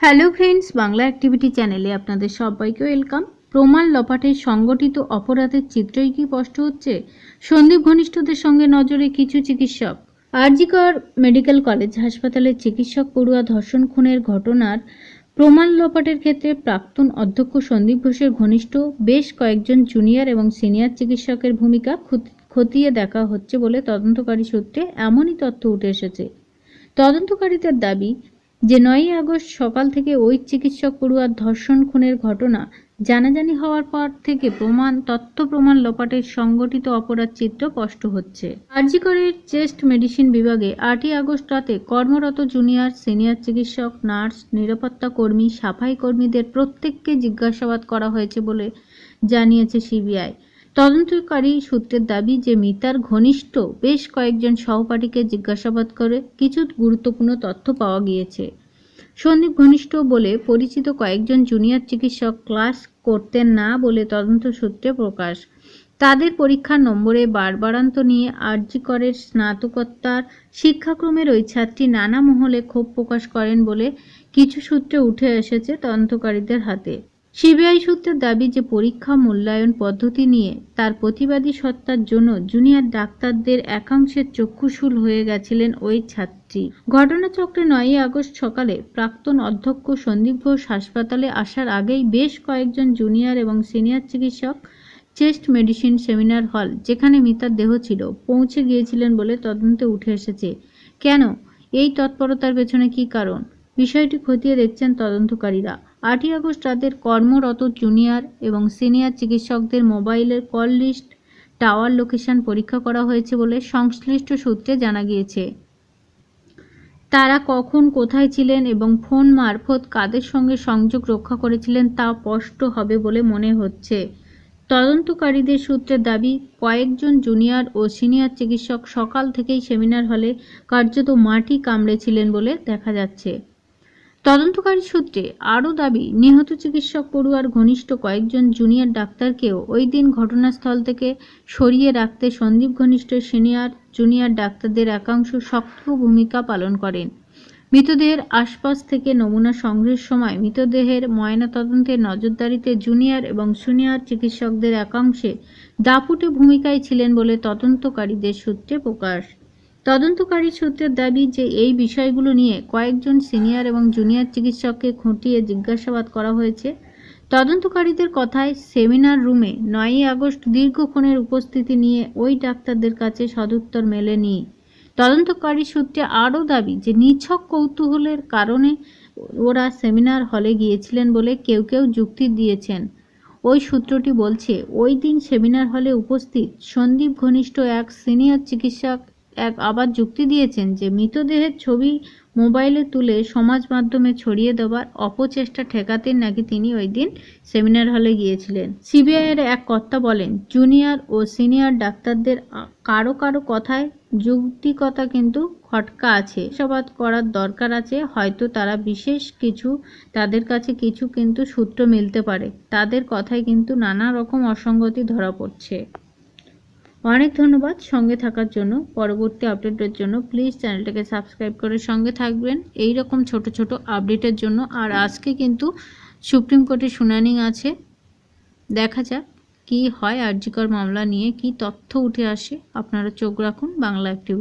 Hello friends Bangla activity চ্যানেলে আপনাদের সবাইকে ওয়েলকাম প্রমাণ লপাটের সংগঠিত অপরাধের চিত্রই কি স্পষ্ট হচ্ছে? সন্দীপ ঘনিষ্ঠদের সঙ্গে নজরে কিছু চিকিৎসক। আরজিকর মেডিকেল কলেজ হাসপাতালের চিকিৎসক পড়ুয়া ধর্ষণ খুনের ঘটনার প্রমাণ লপাটের ক্ষেত্রে প্রাক্তন অধ্যক্ষ সন্দীপ ঘোষের ঘনিষ্ঠ বেশ কয়েকজন জুনিয়র এবং সিনিয়র চিকিৎসকের ভূমিকা খতিয়ে দেখা হচ্ছে বলে তদন্তকারী সূত্রে এমনই তথ্য উঠে এসেছে। তদন্তকারীদের দাবি যে নয়ই আগস্ট সকাল থেকে ওই চিকিৎসক পড়ুয়ার ধর্ষণ খুনের ঘটনা জানাজানি হওয়ার পর থেকে প্রমাণ, তথ্য প্রমাণ লোপাটের সংগঠিত অপরাধ চিত্র স্পষ্ট হচ্ছে। আরজিকরের চেস্ট মেডিসিন বিভাগে আটই আগস্ট রাতে কর্মরত জুনিয়র, সিনিয়র চিকিৎসক, নার্স, নিরাপত্তা কর্মী, সাফাই কর্মীদের প্রত্যেককে জিজ্ঞাসাবাদ করা হয়েছে বলে জানিয়েছে সিবিআই। তদন্তকারী সূত্রের দাবি যে মিতার ঘনিষ্ঠ বেশ কয়েকজন সহপাঠীকে জিজ্ঞাসাবাদ করে কিছু গুরুত্বপূর্ণ তথ্য পাওয়া গিয়েছে। সন্দীপ ঘনিষ্ঠ বলে পরিচিত কয়েকজন জুনিয়র চিকিৎসক ক্লাস করতেন না বলে তদন্ত সূত্রে প্রকাশ। তাদের পরীক্ষার নম্বরে বারবারান্ত নিয়ে আরজিকরের স্নাতকোত্তর শিক্ষাক্রমের ওই ছাত্রী নানা মহলে ক্ষোভ প্রকাশ করেন বলে কিছু সূত্রে উঠে এসেছে তদন্তকারীদের হাতে। সিবিআই সূত্রের দাবি যে পরীক্ষা মূল্যায়ন পদ্ধতি নিয়ে তার প্রতিবাদী সত্তার জন্য জুনিয়র ডাক্তারদের একাংশের চক্ষুশূল হয়ে গেছিলেন ওই ছাত্রী। ঘটনাচক্রে নয়ই আগস্ট সকালে প্রাক্তন অধ্যক্ষ সন্দীপ ঘোষ হাসপাতালে আসার আগেই বেশ কয়েকজন জুনিয়র এবং সিনিয়র চিকিৎসক চেস্ট মেডিসিন সেমিনার হল, যেখানে মিতার দেহ ছিল, পৌঁছে গিয়েছিলেন বলে তদন্তে উঠে এসেছে। কেন? এই তৎপরতার পেছনে কী কারণ? বিষয়টি খতিয়ে দেখছেন তদন্তকারীরা। আটই আগস্ট রাতের কর্মরত জুনিয়র এবং সিনিয়র চিকিৎসকদের মোবাইলের কল লিস্ট টাওয়ার লোকেশন পরীক্ষা করা হয়েছে বলে সংশ্লিষ্ট সূত্রে জানা গিয়েছে। তারা কখন কোথায় ছিলেন এবং ফোন মারফত কাদের সঙ্গে সংযোগ রক্ষা করেছিলেন তা স্পষ্ট হবে বলে মনে হচ্ছে। তদন্তকারীদের সূত্রের দাবি, কয়েকজন জুনিয়র ও সিনিয়র চিকিৎসক সকাল থেকেই সেমিনার হলে কার্যত মাটি কামড়েছিলেন বলে দেখা যাচ্ছে। তদন্তকারী সূত্রে আরও দাবি, নিহত চিকিৎসক পড়ুয়ার ঘনিষ্ঠ কয়েকজন জুনিয়র ডাক্তারকেও ওই দিন ঘটনাস্থল থেকে সরিয়ে রাখতে সন্দীপ ঘনিষ্ঠ সিনিয়র জুনিয়র ডাক্তারদের একাংশ শক্ত ভূমিকা পালন করেন। মৃতদেহের আশপাশ থেকে নমুনা সংগ্রহের সময় মৃতদেহের ময়নাতদন্তের নজরদারিতে জুনিয়র এবং সিনিয়র চিকিৎসকদের একাংশে দাপুটে ভূমিকায় ছিলেন বলে তদন্তকারীদের সূত্রে প্রকাশ। তদন্তকারী সূত্রের দাবি যে এই বিষয়গুলো নিয়ে কয়েকজন সিনিয়র এবং জুনিয়র চিকিৎসককে খুঁটিয়ে জিজ্ঞাসাবাদ করা হয়েছে। তদন্তকারীদের কথায় সেমিনার রুমে নয়ই আগস্ট দীর্ঘক্ষণের উপস্থিতি নিয়ে ওই ডাক্তারদের কাছে সদুত্তর মেলেনি। তদন্তকারী সূত্রে আরও দাবি যে নিছক কৌতূহলের কারণে ওরা সেমিনার হলে গিয়েছিলেন বলে কেউ কেউ যুক্তি দিয়েছেন। ওই সূত্রটি বলছে, ওই দিন সেমিনার হলে উপস্থিত সন্দীপ ঘনিষ্ঠ এক সিনিয়র চিকিৎসক এক আবার যুক্তি দিয়েছেন যে, মৃতদেহের ছবি মোবাইলে তুলে সমাজ মাধ্যমে ছড়িয়ে দেওয়ার অপচেষ্টা ঠেকাতে নাকি তিনি ওই দিন সেমিনার হলে গিয়েছিলেন। সিবিআইয়ের এক কর্তা বলেন, জুনিয়র ও সিনিয়র ডাক্তারদের কারও কারও কথায় যৌক্তিকতা কিন্তু খটকা আছে। সবাদ করার দরকার আছে, হয়তো তারা বিশেষ কিছু, তাদের কাছে কিছু কিন্তু সূত্র মিলতে পারে। তাদের কথায় কিন্তু নানা রকম অসঙ্গতি ধরা পড়ছে। অনেক ধন্যবাদ সঙ্গে থাকার জন্য। পরবর্তী আপডেটের জন্য প্লিজ চ্যানেলটাকে সাবস্ক্রাইব করে সঙ্গে থাকবেন। এই রকম ছোট ছোট আপডেটের জন্য। আর আজকে কিন্তু সুপ্রিম কোর্টে শুনানি আছে। দেখা যাক কি হয় আরজিকর মামলা নিয়ে, কি তথ্য উঠে আসে। আপনারা চোখ রাখুন বাংলা অ্যাক্টিভিটি